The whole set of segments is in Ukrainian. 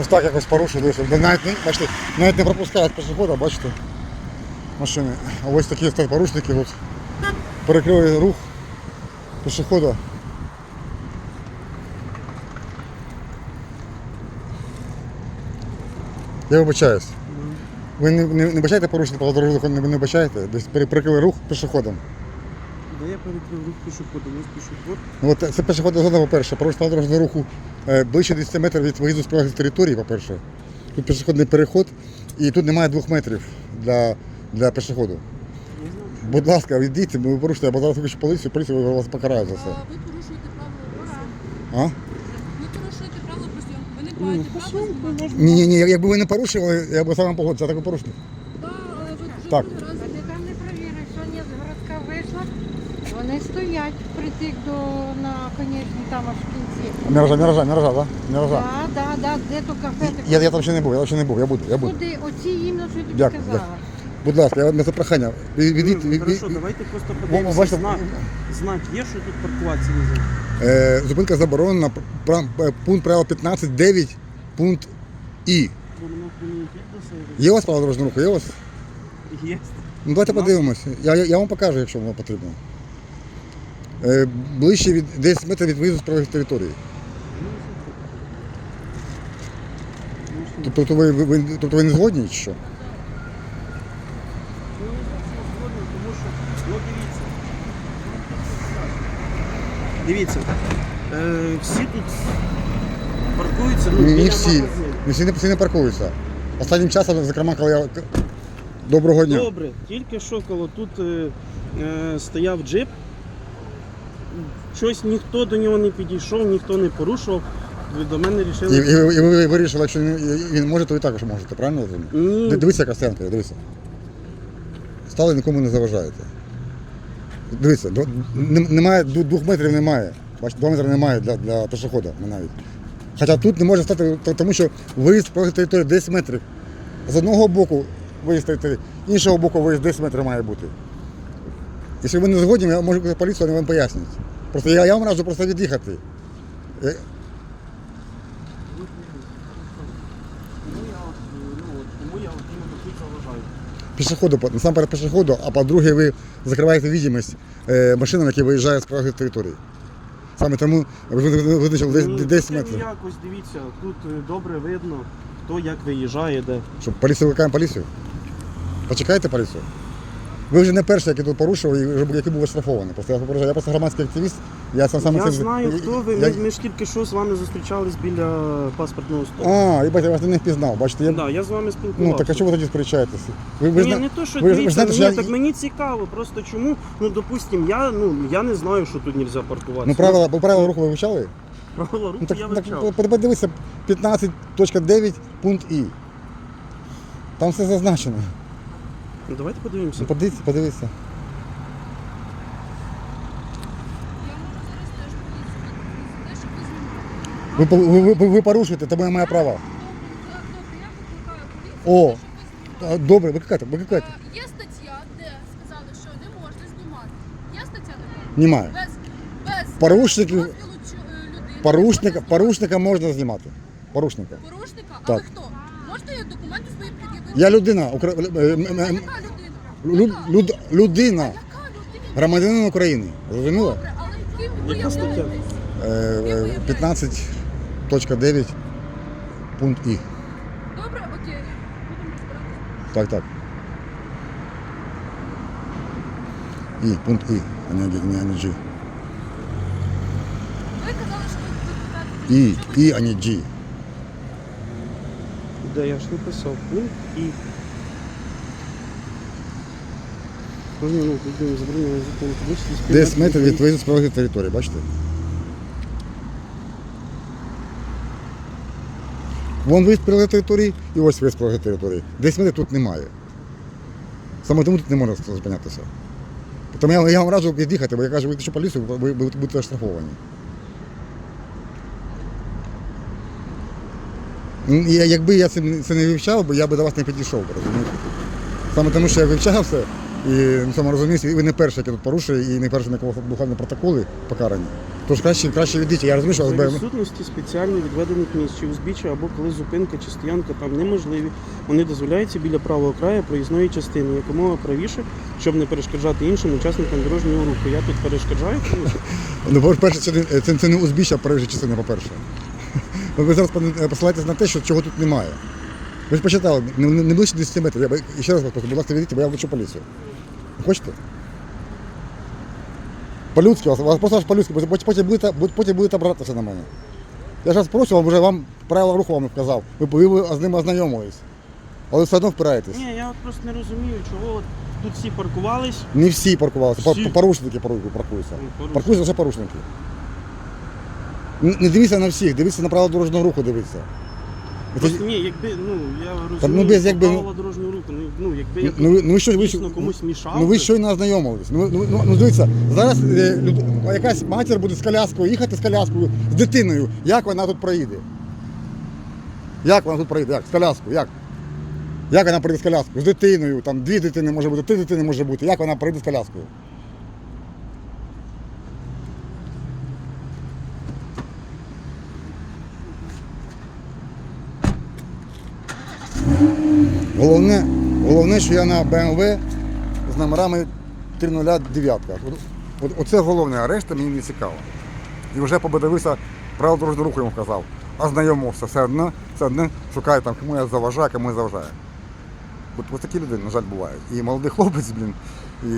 Ось так якось дивіться. де Навіть, не- бачите, навіть не пропускають пішохода, бачите, машини. А ось такі порушники тут. Перекрили рух пішохода. Я вибачаюсь. Ви не, не, не бачаєте порушення правил дорожнього не, не бачаєте? Десь пере- перекрили рух пішоходом. Де я перекрив рух пішоходом, ось пішоход. Ну, От це пішохідна зона, по-перше, порушення дорожнього руху е, ближче 10 метрів від виїзду з прилеглих території, по-перше. Тут пішохідний переход і тут немає двох метрів для, для пішоходу. Я знаю, що Будь ласка, відійдіть, ви порушите, або зараз викличу поліцію, поліція вас покарає за це. А ви порушуєте правила дорожнього. А? Ви порушуєте правила про зйомку. Ви не Ну, маєте права знімати. Ні, ні, ні, якби ви не порушували, я б з вами погодився, я такий порушник. Да, але ви вже Так. раз. А ти там не провіриш, що ні, з городка вийшла. Вони стоять притик до на конечній там аж в кінці. Міража, міража, міража, да? Міража. Так, так, так, де то кафе ти Я, я там ще не був, я там ще не був, я буду, я буду. Куди? Оці іменно, що я тобі Дякую, казала. Будь ласка, я вам за прохання. Від, від, від, Ну, від, Хорошо, від- давайте просто подивимося. бачите, Знак, знак є, що тут паркуватися не можна? Е, зупинка заборонена, пра- е, пункт правил 15.9, пункт І. Бо. Є у вас право дорожнього руху? Є у вас? Є. Ну давайте подивимося. Я, я, я вам покажу, якщо воно потрібно. Е, ближче від 10 метрів від виїзду з правих території. Тобто, ви, ви, ви, тобто ви не згодні чи що? Дивіться. Е, всі тут паркуються, ну, Ні, біля не всі. магазину. Не всі не, всі не паркуються. Останнім часом, зокрема, коли я. Доброго дня. Добре, тільки що коло тут е, е, стояв джип. Щось ніхто до нього не підійшов, ніхто не порушував. До мене І, рішили. і, ви- і ви вирішили, якщо він, він може, то ви також можете, правильно я розумію? Ні, Ди- Дивіться, яка стоянка, є, дивіться. Стали нікому не заважаєте. Дивіться, до- нем- немає, ду- двох метрів немає. Бачите, два метри немає для, для пішохода навіть. Хоча тут не може стати, то- тому що виїзд по території 10 метрів. З одного боку виїзд території, з іншого боку виїзд 10 метрів має бути. Якщо ви не згодні, я можу поліцію, вони вам пояснять. Просто я, я вам раджу просто від'їхати. Е, е, ну, пішоходу, насамперед пішоходу, а по-друге, ви закриваєте відомість е, машинам, які виїжджають з правої території. Саме тому ви ви- ви визначили десь, Ну, десь це метрів. Якось дивіться, тут е, добре видно, хто як виїжджає, де. Що, поліцію викликаємо поліцію? Почекайте поліцію. Ви вже не перший, який тут порушував, і який був оштрафований. Просто я попереджаю, я просто громадський активіст. Я сам саме я цим- знаю, хто ви. Я- Ми, ж тільки що з вами зустрічались біля паспортного столу. А, і бачите, я вас не впізнав. Бачите, я... Да, я з вами спілкувався. Ну так а чого ви тоді сперечаєтеся? Ви, ви, Ні, зна- не то, що ви- ви дивіться, знаєте, ні, я- так мені цікаво, просто чому, ну допустим, я ну я не знаю, що тут нельзя паркуватися. Ну правила, бо правила руху ви вивчали? правила руху Ну так, я так вивчав. по- подивися 15.9 пункт І. Там все зазначено. Ну, давайте подивимося. Ну, подивіться, подивіться. Я можу зараз теж поліцію за те, щоб ви знімали. Ви, по- ви, ви, ви порушуєте, тому я маю право. Добре, це- добре, я викликаю поліцію. О. за те, щоб ви знімали. А, Добре, викликайте, викликайте. Е, Є стаття, де сказали, що не можна знімати. Є стаття така? Немає. Без, без Порушників- дозвілу чу- е, людини. Порушника, можна порушника можна знімати. Порушника. знімати. Порушника? А Так. ви хто? Можете документи свої пред'явити? Я людина, укра... А яка людина? лю- Яка? люд... людина, Яка людина? громадянин України. Зрозуміло? Добре, але ким ви Яка стаття? являєтесь? Е, е, 15.9 пункт І. Добре, окей. Будемо розбиратися. Так, так. І, пункт І, а не, не, а не G. Ви казали, що ви викликаєте І, І, а не G. Де я ж не писав пункт і. 10 метрів від виїзду з території, бачите? Вон виїзд з території і ось виїзд з правої території. 10 метрів тут немає. Саме тому тут не можна зупинятися. Тому я, я вам раджу від'їхати, бо я кажу, викличу поліцію, ви, ви будете оштрафовані. Я, якби я це, не вивчав, я би до вас не підійшов, розумієте? Саме тому, що я вивчав все, і на цьому розумієте, і ви не перший, який тут порушує, і не перший, на кого бухали протоколи покарані. Тож краще, краще відійти. Я розумію, що За СБМ. відсутності спеціально відведених місць чи узбіччя або коли зупинка чи стоянка там неможливі, вони дозволяються біля правого краю проїзної частини, якомога правіше, щоб не перешкоджати іншим учасникам дорожнього руху. Я тут перешкоджаю комусь. Ну, по-перше, це, не- це, це не узбіччя проїжджа частина, по-перше. Ви зараз пон- посилаєтесь на те, що чого тут немає. Ви ж почитали, не, ближче 10 метрів. Я, би- ще раз вас прошу, будь ласка, відійдіть, бо я вичу поліцію. Хочете? По-людськи, вас, вас просто аж по-людськи, потім- будете, потім будете братися на мене. Я вас прошу, вам вже вам правила руху вам вказав. Ви, ви, з ними ознайомились. Але все одно впираєтесь. Ні, я от просто не розумію, чого от тут всі паркувались. Не всі паркувалися, Всі. Порушники паркуються. Ну. Паркуються лише порушники. Не дивіться на всіх, дивіться на правила дорожнього руху, дивіться. Просто ні, якби, ну я розумію, Та ну, без якби- правила дорожнього руху, ну, ну якби я Ну, ви- ну, ви що, ви дійсно що- комусь мішав. Ну ви би, щойно ознайомились. Ну, ну, ну, ну дивіться, зараз е, люд- якась матір буде з коляскою, їхати з коляскою, з дитиною. Як вона тут проїде? Як вона тут проїде? Як? З коляскою? Як? Як вона проїде з коляскою? З дитиною, там дві дитини може бути, три дитини може бути. Як вона проїде з коляскою? Головне, головне, що я на BMW з номерами 309. От, от, оце головне, а решта мені не цікаво. І вже подивився, правила дорожнього руху йому казав. Ознайомився, все одно, все одно шукає там, кому я заважаю, кому я заважаю. От, ось такі люди, на жаль, бувають. І молодий хлопець, блін, і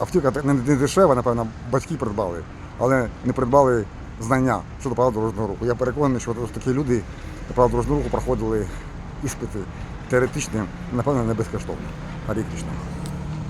автівка не, не дешева, напевно, батьки придбали, але не придбали знання щодо правил дорожнього руху. Я переконаний, що такі люди правил дорожнього руху проходили іспити теоретичні, напевно, не безкоштовно, а рік річно.